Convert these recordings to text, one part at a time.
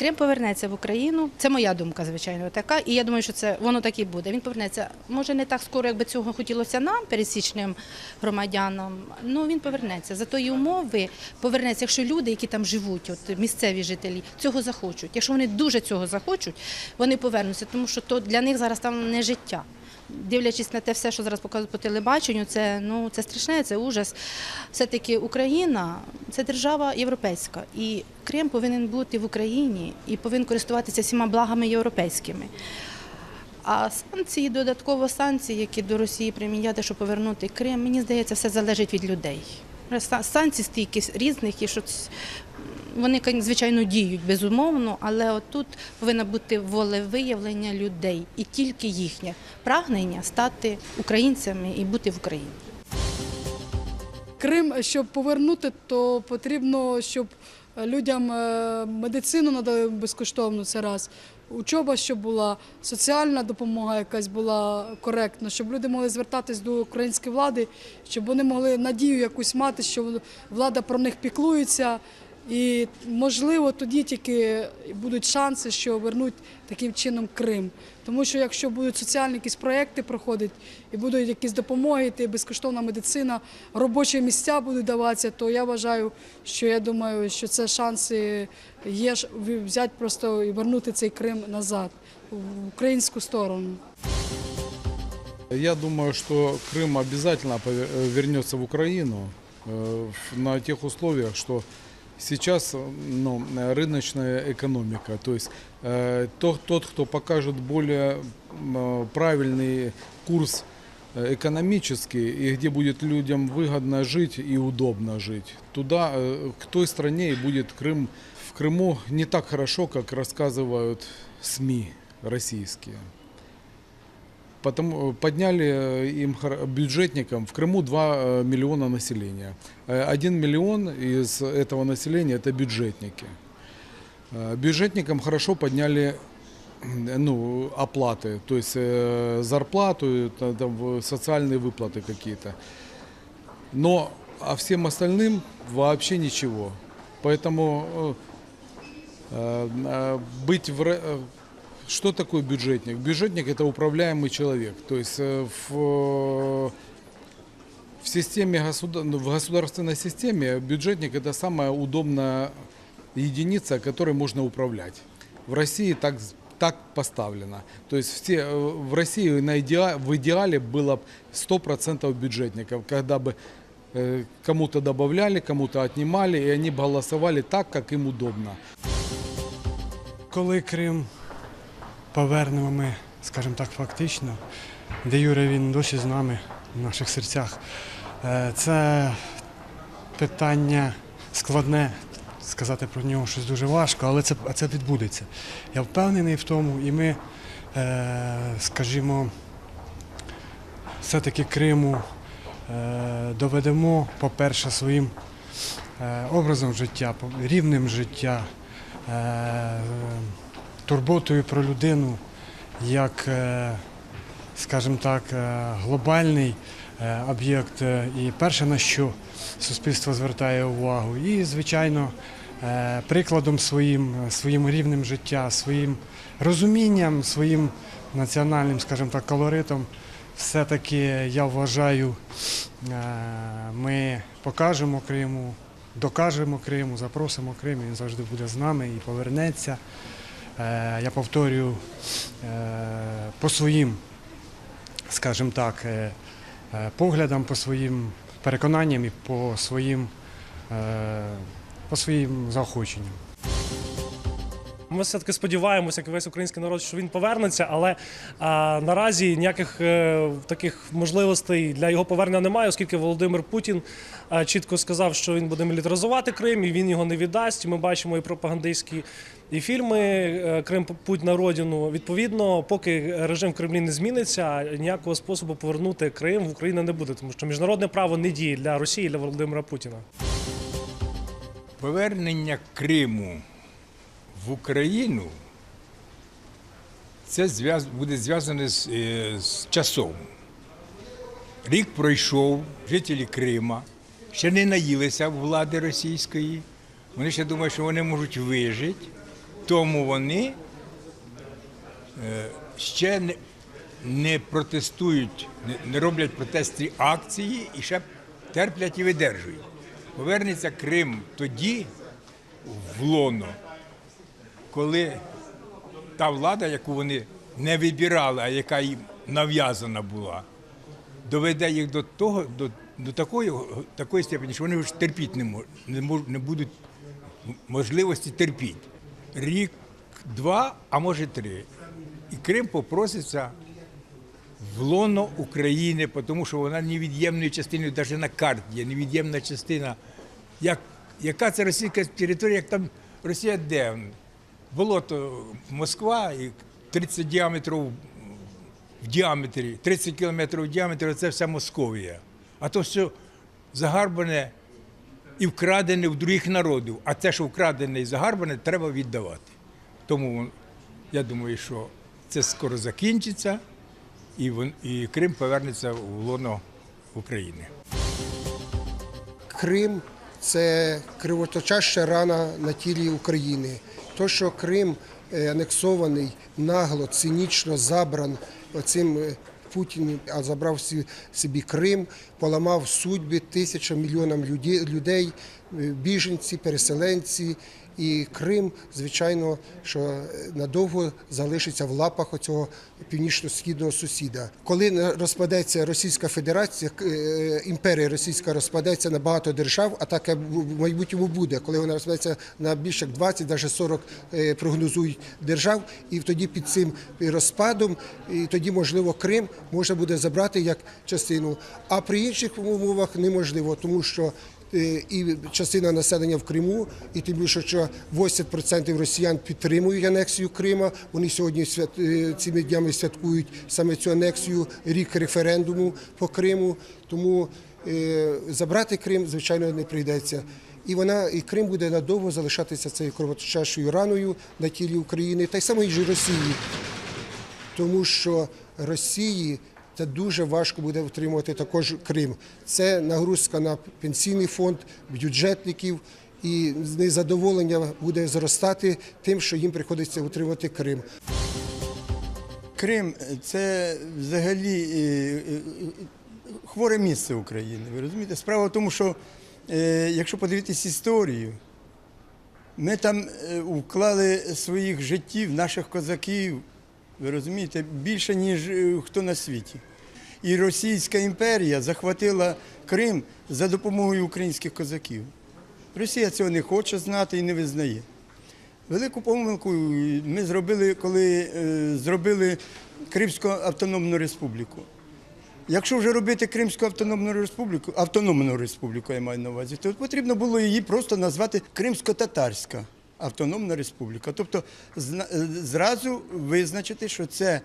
Крим повернеться в Україну. Це моя думка, звичайно, така. І я думаю, що це воно так і буде. Він повернеться. Може, не так скоро, як би цього хотілося нам, пересічним громадянам. Ну він повернеться. За тої умови повернеться, якщо люди, які там живуть, от місцеві жителі, цього захочуть. Якщо вони дуже цього захочуть, вони повернуться, тому що то для них зараз там не життя. Дивлячись на те все, що зараз показують по телебаченню, це ну це страшне, це ужас. Все-таки Україна це держава європейська, і Крим повинен бути в Україні і повинен користуватися всіма благами європейськими. А санкції, додатково санкції, які до Росії приміняти, щоб повернути Крим, мені здається, все залежить від людей. Са- Санкцій стільки різних, і що вони, звичайно, діють безумовно, але отут повинно бути волевиявлення людей і тільки їхнє прагнення стати українцями і бути в Україні. Крим, щоб повернути, то потрібно, щоб людям е, медицину надали безкоштовно це раз. Учоба, щоб була соціальна допомога, якась була коректна, щоб люди могли звертатись до української влади, щоб вони могли надію якусь мати, що влада про них піклується. І можливо тоді тільки будуть шанси, що вернуть таким чином Крим. Тому що якщо будуть соціальні якісь проекти проходити і будуть якісь допомоги, йти, безкоштовна медицина, робочі місця будуть даватися, то я вважаю, що я думаю, що це шанси є ж взяти просто і вернути цей Крим назад в українську сторону. Я думаю, что Крым обязательно пове- э, вернется в Украину э, в- на тех условиях, что сейчас э, ну, э, рыночная экономика. То есть э, тот, тот, кто покажет более м, э, правильный курс э, экономический и где будет людям выгодно жить и удобно жить, туда, э, к той стране и будет Крым. В Крыму не так хорошо, как рассказывают СМИ российские. Потому подняли э, им бюджетникам в Крыму 2 миллиона населения. 1 миллион из этого населения это бюджетники. Э, Бюджетникам хорошо подняли э, ну, оплаты, то есть э, зарплату, та- там, социальные выплаты какие-то. Но а всем остальным вообще ничего. Поэтому э, э, э, быть в, э, что такое бюджетник? Бюджетник это управляемый человек. То есть э, в, э, в системе ну, в государственной системе бюджетник это самая удобная единица, которой можно управлять. В России так так поставлено. То есть все, э, в России на идеа- в идеале было б 100% бюджетников, когда бы кому-то добавляли, кому-то отнимали, и они голосовали так, как им удобно. Коли Крим повернемо ми, скажімо так, фактично, де Юре він досі з нами в наших серцях. Е, Це питання складне, сказати про нього щось дуже важко, але це, це відбудеться. Я впевнений в тому, і ми, е, скажімо, все-таки Криму е, доведемо, по-перше, своїм образом життя, рівнем життя, турботою про людину як, е, скажімо так, е, глобальний е, об'єкт. І перше на що суспільство звертає увагу. І, звичайно, прикладом своїм, своїм рівнем життя, своїм розумінням, своїм національним, скажімо так, колоритом. Все-таки я вважаю, ми покажемо Криму, докажемо Криму, запросимо Крим, він завжди буде з нами і повернеться. Е, Я повторюю е, по своїм, скажімо так, е, поглядам, по своїм переконанням і по своїм, по своїм заохоченням. Ми все-таки сподіваємося, як весь український народ, що він повернеться, але а, наразі ніяких е, таких можливостей для його повернення немає, оскільки Володимир Путін е, чітко сказав, що він буде мілітаризувати Крим і він його не віддасть. Ми бачимо і пропагандистські і фільми е, Крим Путь на родину. Відповідно, поки режим в Кремлі не зміниться, ніякого способу повернути Крим в Україну не буде, тому що міжнародне право не діє для Росії, для Володимира Путіна. Повернення Криму в Україну це буде зв'язане з, е, з часом. Рік пройшов, жителі Крима ще не наїлися влади російської. Вони ще думають, що вони можуть вижити. тому вони е, ще не, не протестують, не роблять протестні акції і ще терплять і видержують. Повернеться Крим тоді в лоно, коли та влада, яку вони не вибирали, а яка їм нав'язана була, доведе їх до того, до, до такої, такої степені, що вони вже терпіти не, мож, не, мож, не будуть можливості терпіти. Рік, два, а може три. І Крим попроситься в лоно України, тому що вона невід'ємною частиною, навіть на карті є невід'ємна частина. Як, яка це російська територія, як там Росія де? Болото Москва і 30 діаметрів в діаметрі, 30 кілометрів в діаметрі це вся Московія. А то все загарбане і вкрадене в других народів. А те, що вкрадене і загарбане, треба віддавати. Тому я думаю, що це скоро закінчиться, і, і Крим повернеться в лоно України. Крим це кривоточаща рана на тілі України. То, що Крим е, анексований нагло, цинічно забран оцим Путін Путіним, а забрав собі Крим, поламав судьби тисячам мільйонам людей, е, біженці, переселенці. І Крим, звичайно, що е, надовго залишиться в лапах оцього північно-східного сусіда. Коли розпадеться Російська Федерація, е, імперія Російська розпадеться на багато держав, а таке в майбутньому буде, коли вона розпадеться на більше як 20, навіть 40 е, прогнозують держав, і тоді під цим розпадом, і тоді можливо Крим можна буде забрати як частину. А при інших умовах неможливо, тому що і частина населення в Криму, і тим більше, що 80% росіян підтримують анексію Крима. Вони сьогодні е, цими днями святкують саме цю анексію, рік референдуму по Криму. Тому е, забрати Крим, звичайно, не прийдеться. І вона і Крим буде надовго залишатися цією кровоточащою раною на тілі України, та й самої ж Росії тому що Росії це дуже важко буде утримувати також Крим. Це нагрузка на пенсійний фонд, бюджетників, і незадоволення буде зростати тим, що їм приходиться утримувати Крим. Крим це взагалі е, е, хворе місце України. Ви розумієте? Справа в тому, що е, якщо подивитись історію, ми там вклали своїх життів, наших козаків, ви розумієте, більше, ніж хто на світі. І Російська імперія захватила Крим за допомогою українських козаків. Росія цього не хоче знати і не визнає. Велику помилку ми зробили, коли е, зробили Кримську автономну республіку. Якщо вже робити Кримську автономну республіку, автономну республіку я маю на увазі, то потрібно було її просто назвати Кримсько-Татарська автономна республіка. Тобто е, зразу визначити, що це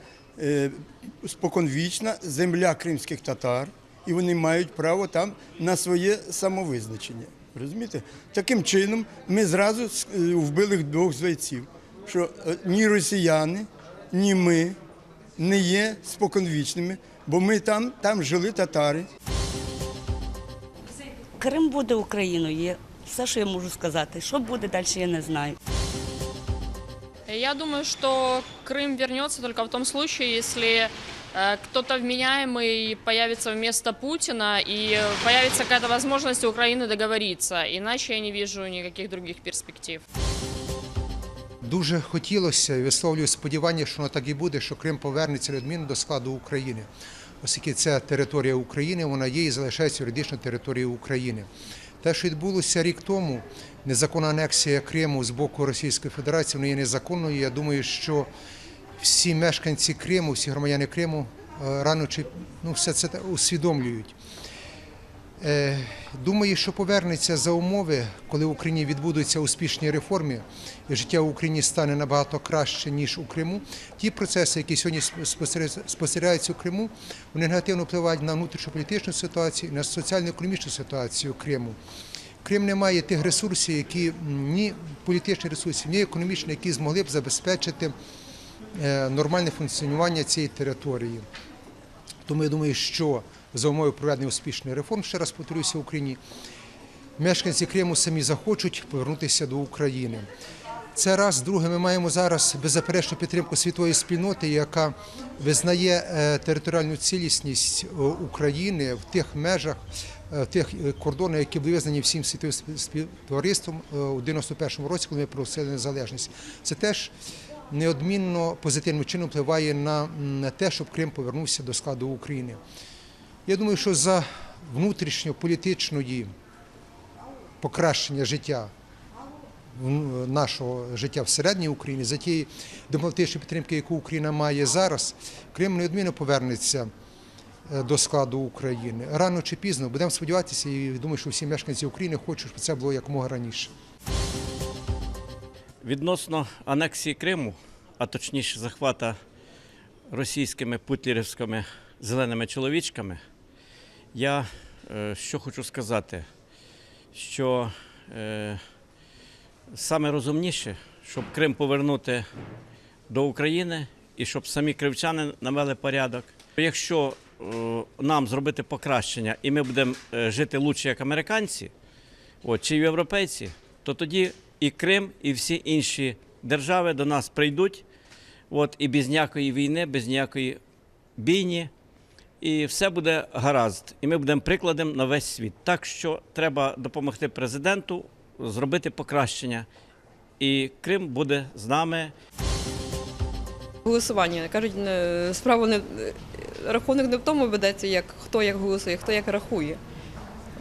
споконвічна земля кримських татар, і вони мають право там на своє самовизначення. Розумієте? Таким чином ми зразу е, вбили двох зайців, що е, ні росіяни, ні ми не є споконвічними, бо ми там, там жили татари. Крим буде Україною. Є все, що я можу сказати. Що буде далі, я не знаю. Я думаю, что Крым вернется только в том случае, если э, кто-то вменяемый появится вместо Путина и появится какая-то возможность у Украины договориться. Иначе я не вижу никаких других перспектив. Дуже хотілося і висловлюю сподівання, що воно так і буде, що Крим повернеться відмінно до складу України, оскільки це територія України, вона є і залишається юридично територією України. Те, що відбулося рік тому, незаконна анексія Криму з боку Російської Федерації, вона є незаконною. Я думаю, що всі мешканці Криму, всі громадяни Криму е, рано чи ну, все це усвідомлюють. Е, Думаю, що повернеться за умови, коли в Україні відбудуться успішні реформи, і життя в Україні стане набагато краще, ніж у Криму. Ті процеси, які сьогодні спостерігаються- у Криму, вони негативно впливають на внутрішньополітичну ситуацію, на соціально-економічну ситуацію Криму. Крим не має тих ресурсів, які ні політичних ресурсів, ні економічних, які змогли б забезпечити е, нормальне функціонування цієї території. Тому я думаю, що за умови проведення успішних реформ, ще раз повторюся, в Україні, мешканці Криму самі захочуть повернутися до України. Це раз, друге, ми маємо зараз беззаперечну підтримку світової спільноти, яка визнає е, територіальну цілісність е, України в тих межах, е, в тих кордонах, які були визнані всім світовим співтовариством у 91-му році, коли ми проголосили незалежність. Це теж неодмінно позитивним чином впливає на те, щоб Крим повернувся до складу України. Я думаю, що за внутрішньополітичної покращення життя нашого життя всередині України, за тієї дипломатичної підтримки, яку Україна має зараз, Крим неодмінно повернеться е, до складу України. Рано чи пізно будемо сподіватися, і думаю, що всі мешканці України хочуть, щоб це було якомога раніше. Відносно анексії Криму, а точніше захвата російськими путлерівськими зеленими чоловічками, я е, що хочу сказати, що е, саме розумніше, щоб Крим повернути до України і щоб самі кривчани навели порядок. Якщо е, нам зробити покращення і ми будемо е, жити лучше як американці, от, чи європейці, то тоді і Крим, і всі інші держави до нас прийдуть, от, і без ніякої війни, без ніякої бійні, і все буде гаразд. І ми будемо прикладом на весь світ. Так що треба допомогти президенту зробити покращення. І Крим буде з нами. Голосування. Кажуть, не- справа не рахунок не в тому ведеться, як хто як голосує, хто як рахує.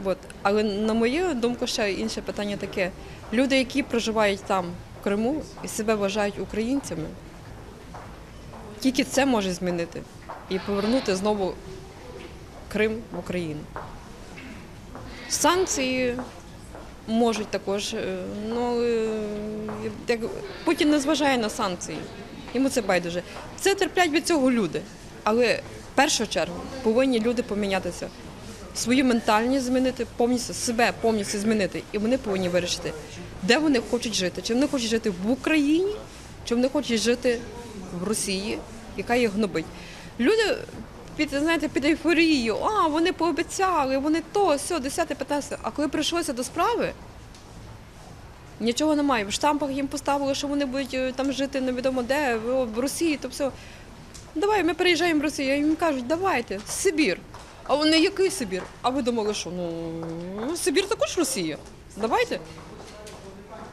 От. Але на мою думку, ще інше питання таке. Люди, які проживають там, в Криму, і себе вважають українцями, тільки це може змінити і повернути знову Крим в Україну. Санкції можуть також, е, ну е, Путін не зважає на санкції. Йому це байдуже. Це терплять від цього люди. Але в першу чергу повинні люди помінятися, свою ментальність змінити, повністю себе повністю змінити. І вони повинні вирішити, де вони хочуть жити. Чи вони хочуть жити в Україні, чи вони хочуть жити в Росії, яка їх гнобить. Люди під, знаєте, під ейфорією, а вони пообіцяли, вони то, все, 10 15 А коли прийшлося до справи, Нічого немає. В штампах їм поставили, що вони будуть е, там жити невідомо де, в Росії, то все. Давай, ми переїжджаємо в Росію. А їм кажуть, давайте, Сибір. А вони який Сибір? А ви думали, що ну Сибір також Росія. Давайте.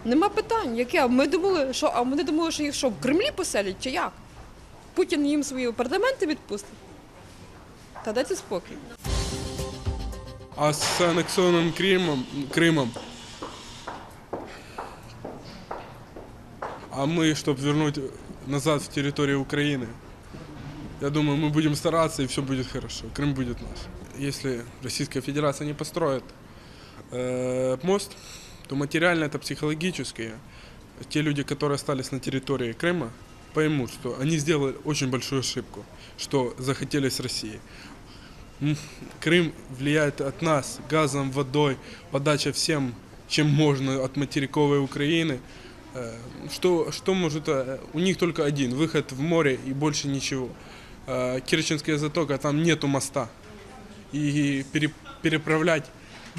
Нема питань, яке? Ми думали, що а вони думали, що їх що в Кремлі поселять чи як? Путін їм свої апартаменти відпустить. Та дайте спокій. А с аннексованным Крымом, Крымом, а мы, чтобы вернуть назад в территорию Украины, я думаю, мы будем стараться, и все будет хорошо. Крым будет наш. Если Российская Федерация не построит э, мост, то материально это психологически. Те люди, которые остались на территории Крыма, поймут, что они сделали очень большую ошибку, что захотели с Россией. Крым влияет от нас газом, водой, подача всем, чем можно от материковой Украины. Э, Что, что может... э, У них только один выход в море и больше ничего. Э, Керченская затока, там нету моста. И пере- переправлять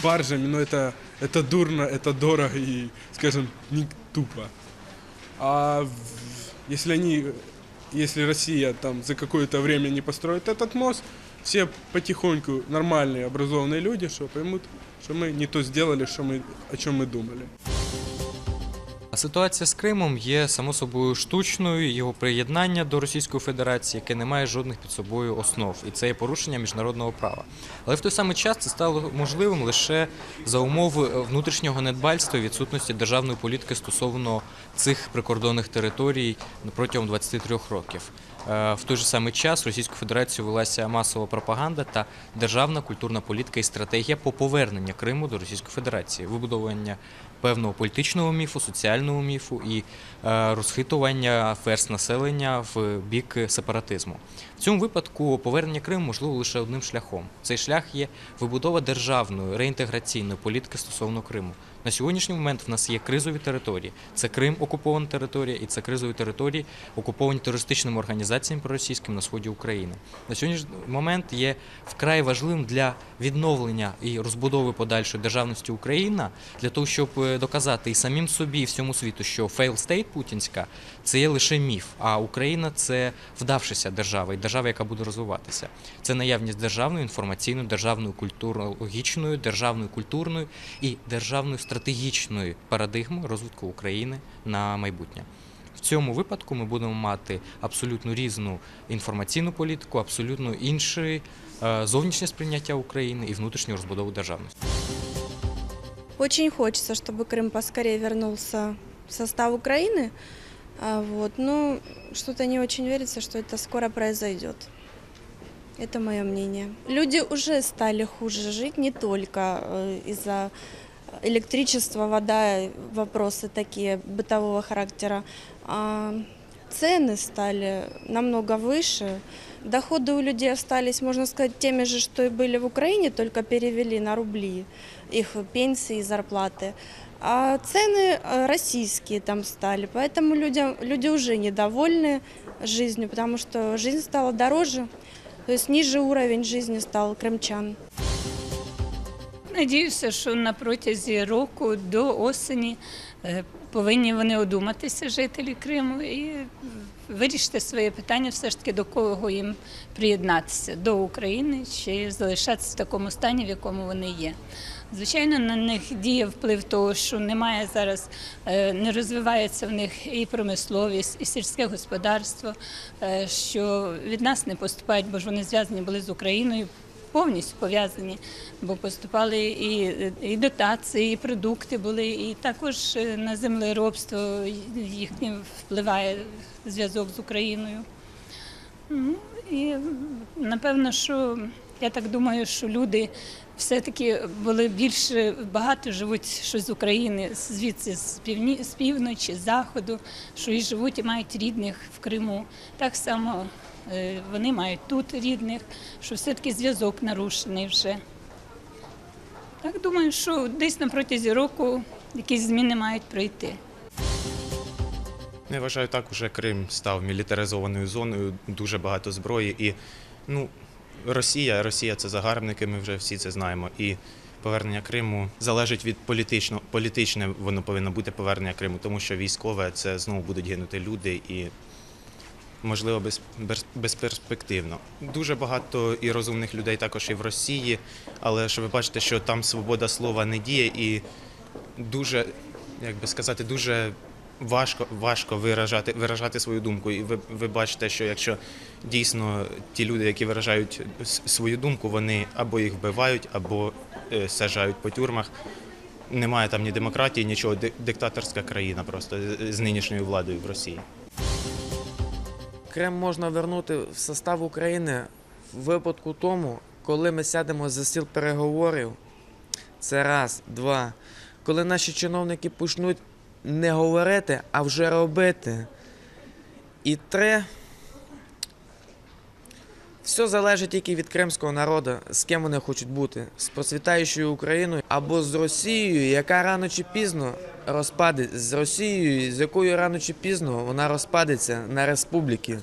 баржами, ну это, это дурно, это дорого и, скажем, не тупо. А если они, если Россия там за какое-то время не построит этот мост, все потихоньку нормальные, образованные люди, что поймут, что мы не то сделали, что мы, о чем мы думали. Ситуація з Кримом є само собою штучною. Його приєднання до Російської Федерації, яке не має жодних під собою основ, і це є порушення міжнародного права. Але в той самий час це стало можливим лише за умови внутрішнього недбальства і відсутності державної політики стосовно цих прикордонних територій протягом 23 років. Е, В той же самий час Російською Федерацією велася масова пропаганда та державна культурна політика і стратегія по поверненню Криму до Російської Федерації, вибудовування певного політичного міфу, соціального міфу і е, розхитування верст населення в бік сепаратизму. В цьому випадку повернення Криму можливо лише одним шляхом. Цей шлях є вибудова державної реінтеграційної політики стосовно Криму, На сьогоднішній момент в нас є кризові території. Це Крим окупована територія, і це кризові території, окуповані терористичними організаціями проросійськими на сході України. На сьогоднішній момент є вкрай важливим для відновлення і розбудови подальшої державності Україна для того, щоб е, доказати і самим собі, і всьому світу, що фейл стейт путінська це є лише міф, а Україна це вдавшися держава і держава, яка буде розвиватися. Це наявність державної інформаційної, державної культурологічної, державної культурної і державної стратегічної парадигми розвитку України на майбутнє. В цьому випадку ми будемо мати абсолютно різну інформаційну політику, абсолютно інше е, зовнішнє сприйняття України і внутрішню розбудову державності. Очень хочется, чтобы Крым поскорее вернулся в состав Украины. А, Вот. Но что-то не очень верится, что это скоро произойдет. Это мое мнение. Люди уже стали хуже жить не только э, из-за электричества, вода, вопросы такие бытового характера. А цены стали намного выше. Доходы у людей остались, можно сказать, теми же, что и были в Украине, только перевели на рубли их пенсии и зарплаты. А цены э, российские там стали, поэтому людям, люди уже недовольны жизнью, потому что жизнь стала дороже, то есть ниже уровень жизни стал крымчан. Надіюся, що на протязі року до осені е, повинні вони одуматися, жителі Криму, і вирішити своє питання все ж таки до кого їм приєднатися до України чи залишатися в такому стані, в якому вони є. Звичайно, на них діє вплив того, що немає зараз, е, не розвивається в них і промисловість, і сільське господарство, е, що від нас не поступають, бо ж вони зв'язані були з Україною повністю пов'язані, бо поступали і, і дотації, і продукти були, і також е, на землеробство їхнє впливає зв'язок з Україною. Ну, і напевно, що я так думаю, що люди все-таки були більше багато живуть що з України, звідси з півні, з півночі, з заходу, що і живуть і мають рідних в Криму. Так само вони мають тут рідних, що все-таки зв'язок нарушений вже. Так думаю, що десь на протязі року якісь зміни мають прийти. Я вважаю, так уже Крим став мілітаризованою зоною, дуже багато зброї. І ну, Росія, Росія це загарбники, ми вже всі це знаємо. І повернення Криму залежить від політичного, політичне воно повинно бути повернення Криму, тому що військове це знову будуть гинути люди і. Можливо, без, без, безперспективно. Дуже багато і розумних людей також і в Росії, але що ви бачите, що там свобода слова не діє, і дуже, як би сказати, дуже важко, важко виражати, виражати свою думку. І ви, ви бачите, що якщо дійсно ті люди, які виражають свою думку, вони або їх вбивають, або е, саджають по тюрмах. Немає там ні демократії, нічого. Диктаторська країна просто з нинішньою владою в Росії. Крим можна вернути в состав України в випадку тому, коли ми сядемо за стіл переговорів. Це раз, два. Коли наші чиновники почнуть не говорити, а вже робити. І три. Все залежить тільки від кримського народу, з ким вони хочуть бути, з процвітаючою Україною або з Росією, яка рано чи пізно розпаде з Росією, з якою рано чи пізно вона розпадеться на республіки.